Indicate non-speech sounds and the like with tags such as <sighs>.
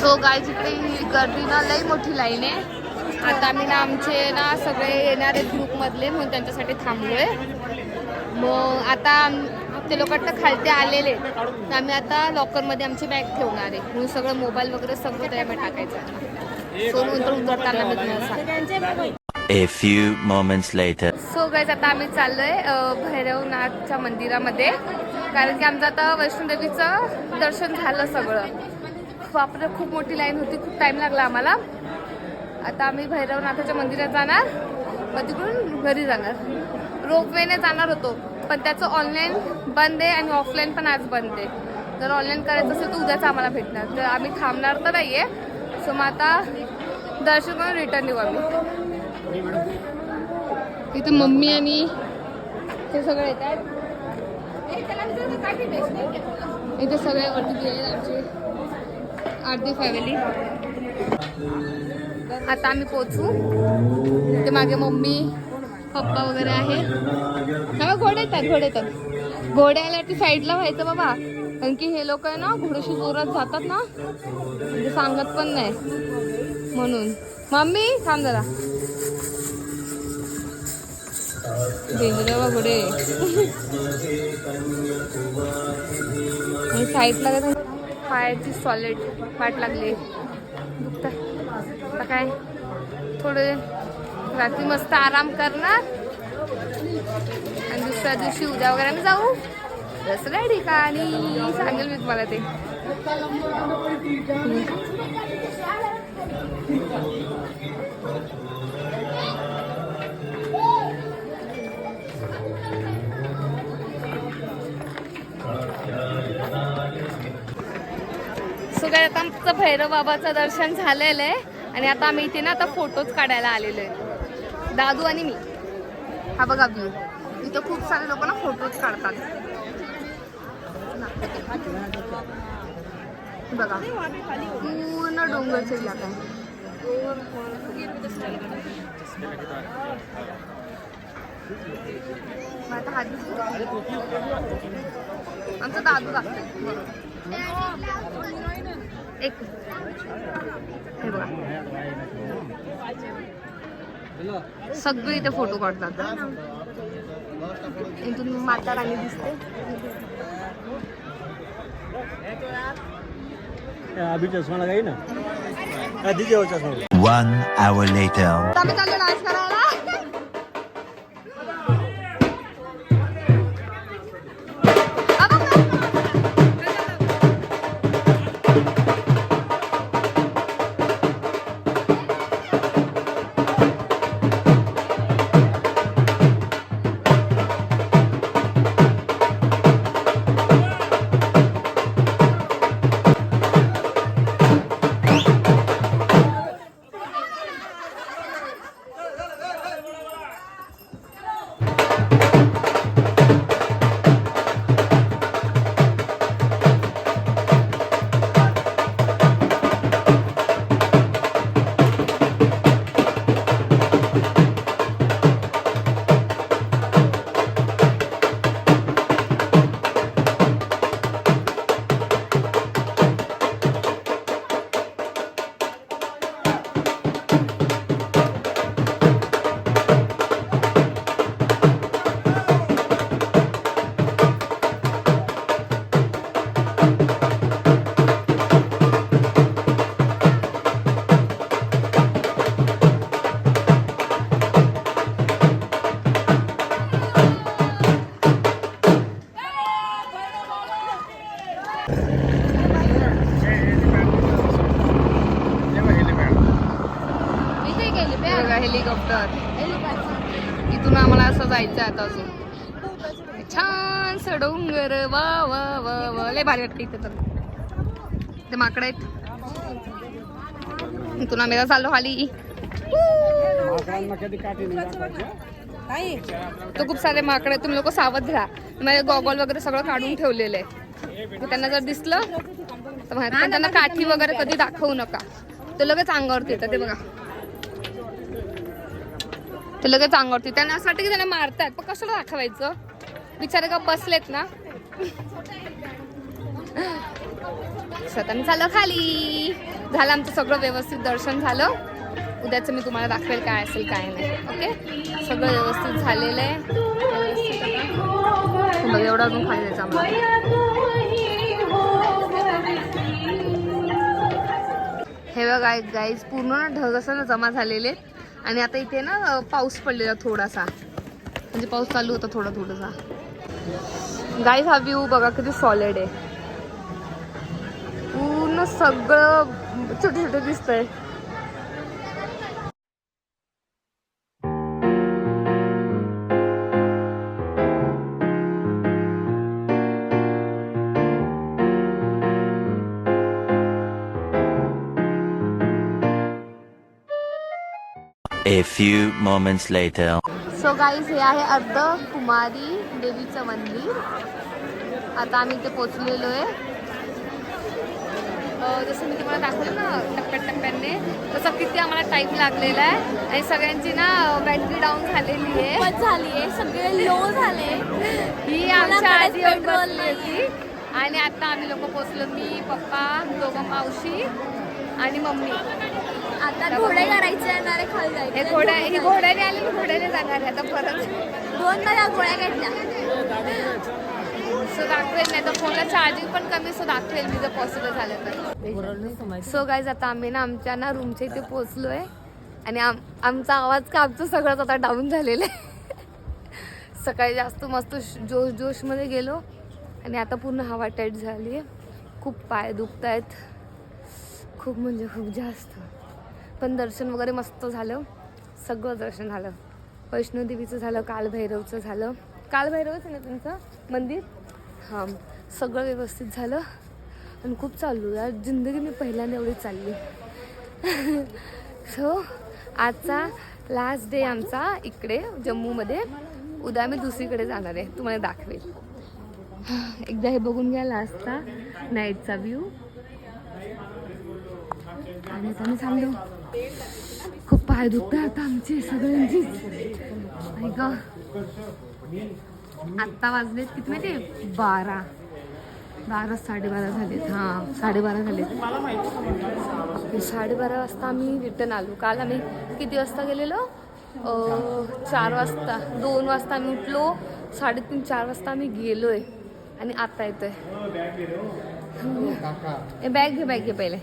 So गाय इकडे ही गर्दी ना लई मोठी लाईन आहे. आता आम्ही ना आमचे ना सगळे येणारे ग्रुपमधले म्हणून त्यांच्यासाठी थांबलोय. मग आता ते लोक आता खालते आलेले तर आम्ही आता लॉकरमध्ये आमची बॅग ठेवणार आहे. म्हणून सगळं मोबाईल वगैरे सगळं त्याच्यामध्ये टाकायचं सो नंतर उतरताना मी तुम्हाला A few moments later. So guys आता आम्ही चाललोय भैरवनाथच्या मंदिरामध्ये. कारण की आमचं आता वैष्णोदेवीचं दर्शन झालं सगळं. बापरे खूप मोठी लाईन होती खूप टाईम लागला आम्हाला. आता आम्ही भैरवनाथाच्या मंदिरात जाणार. मग तिकडून घरी जाणार. रोपवेने जाणार होतो पण त्याचं ऑनलाईन बंद आहे आणि ऑफलाईन पण आज बंद आहे. जर ऑनलाईन करायचं असेल तर उद्याच आम्हाला भेटणार. तर आम्ही थांबणार तर नाही आहे सो मग आता दर्शन करून रिटर्न येऊ आम्ही. इथे मम्मी आणि ते सगळे येतात. इथे सगळे वरती गेले आमचे. अर्धी फॅमिली आता आम्ही पोचू ते मागे मम्मी पप्पा वगैरे आहे हा घोडे येतात घोडे येतात. घोडे आल्यावरती साईडला व्हायचं बाबा. कारण की हे लोक आहे ना घोड्याशी जोरात जातात ना. म्हणजे सांगत पण नाही. म्हणून. मम्मी थांब जरा. घोडे. आणि साईडला काय पायाची सॉलिड वाट लागली. दुखत आता काय? थोडे रात्री मस्त आराम करणार. आणि दुसऱ्या दिवशी उद्या वगैरे आम्ही जाऊ. दसऱ्या ठिकाणी सांगेल मी तुम्हाला ते. सो काय आता आमचं भैरव बाबाचं दर्शन झालेलं आहे. आणि आता आम्ही इथे ना आता फोटोज काढायला आलेलो आहे. दादू आणि मी. हा बघा व्यू इथं खूप सारे लोक ना फोटोज काढतात. बघा. पूर्ण डोंगरचे इलाका आहे. आता हा आमचा दादू एक हे बघा. सगळे इथे फोटो काढतात. इथून माता राणी दिसते. अभी चश्मा लगाई ना. हाँ, दीजिए वो चश्मा One hour later. आम्ही चाललो डान्स जायचं आता अजून. छान डोंगर वा वा वा वा. लय भारी वाटते इथे तर. ते माकड आहेत. आम्ही आता चाललो खाली. तो खूप सारे माकड आहेत तुम्ही लोक सावध राहा. माझे गॉगल वगैरे सगळं काढून ठेवलेलं आहे. त्यांना जर दिसलं तर त्यांना काठी वगैरे कधी दाखवू नका. ते लगेच अंगावरती येतं ते बघा. ते लगेच अंगावरती. त्यांना असं वाटतं की त्यांना मारतात पण कशाला दाखवायचं? बिचारे का बसलेत ना. स्वतःने झालं खाली. झालं आमचं सगळं व्यवस्थित दर्शन झालं. उद्याचं मी तुम्हाला दाखवेल काय असेल काय नाही. ओके? सगळं व्यवस्थित झालेलं आहे. व्यवस्थित बघ एवढा अजून खाली जायचं आम्हाला. हे बघा गाईज पूर्ण ढग असं ना जमा झालेले आहेत. आणि आता इथे ना पाऊस पडलेला थोडासा. म्हणजे पाऊस चालू होता थोडा थोडासा. गाईज हा व्ह्यू बघा किती सॉलिड आहे. पूर्ण सगळं छोटे छोटे दिसतंय. A few moments later. So guys हे आहे अर्ध कुमारी देवीचं मंदिर. आता आम्ही इथे पोचलेलो आहे. जसं मी तुम्हाला दाखवलं ना टप्प्याटप्प्याने तसं किती आम्हाला टाईम लागलेला आहे. आणि सगळ्यांची ना बॅटरी डाऊन झालेली आहे. झाली आहे सगळे लो झाले. ही आमच्या आधी बसली होती. आणि आता आम्ही लोक पोचलो मी पप्पा दोघं मावशी. आणि मम्मी. आता घोडे करायचे आहे ना रे खाली जायचं. हे घोड्या ही घोड्याने आली मी घोड्याने जाणार आहे. आता परत दोन मला गोळ्या घेतल्या. सो दाखवेल नाही तर फोनला चार्जिंग पण कमी सो दाखवेल मी जर पॉसिबल झालं तर. सो गाईज आता आम्ही ना आमच्या ना रूमच्या इथे पोचलो आहे आणि आम आमचा आवाज का आमचं सगळंच आता डाऊन झालेलं आहे. सकाळी जास्त मस्त जोश जोशमध्ये गेलो. आणि आता पूर्ण हवा टाईट झाली आहे खूप पाय दुखत आहेत खूप म्हणजे खूप जास्त. पण दर्शन वगैरे मस्त झालं. सगळं दर्शन झालं. वैष्णोदेवीचं झालं कालभैरवचं झालं. कालभैरवच आहे ना तुमचं? मंदिर? हां सगळं व्यवस्थित झालं. आणि खूप चालू यार जिंदगी मी पहिल्यांदा एवढी चालली. <laughs> सो आजचा लास्ट डे आमचा इकडे जम्मूमध्ये. उद्या मी दुसरीकडे जाणार आहे. तुम्हाला दाखवेल. <sighs> एकदा हे बघून घ्या लास्टचा नाईटचा व्ह्यू आणि आता मी चाललो खूप पाय दुखतात आता आमचे सगळ्यांचीच ऐक आत्ता वाजलेत किती माहिती बारा. बारा साडेबारा झालेत. हां साडेबारा झालेत. साडेबारा वाजता आम्ही रिटर्न आलो. काल आम्ही किती वाजता गेलेलो? चार वाजता. दोन वाजता आम्ही उठलो. साडेतीन चार वाजता आम्ही गेलोय. आणि आता येतोय. बॅग घे बॅग घे पहिले.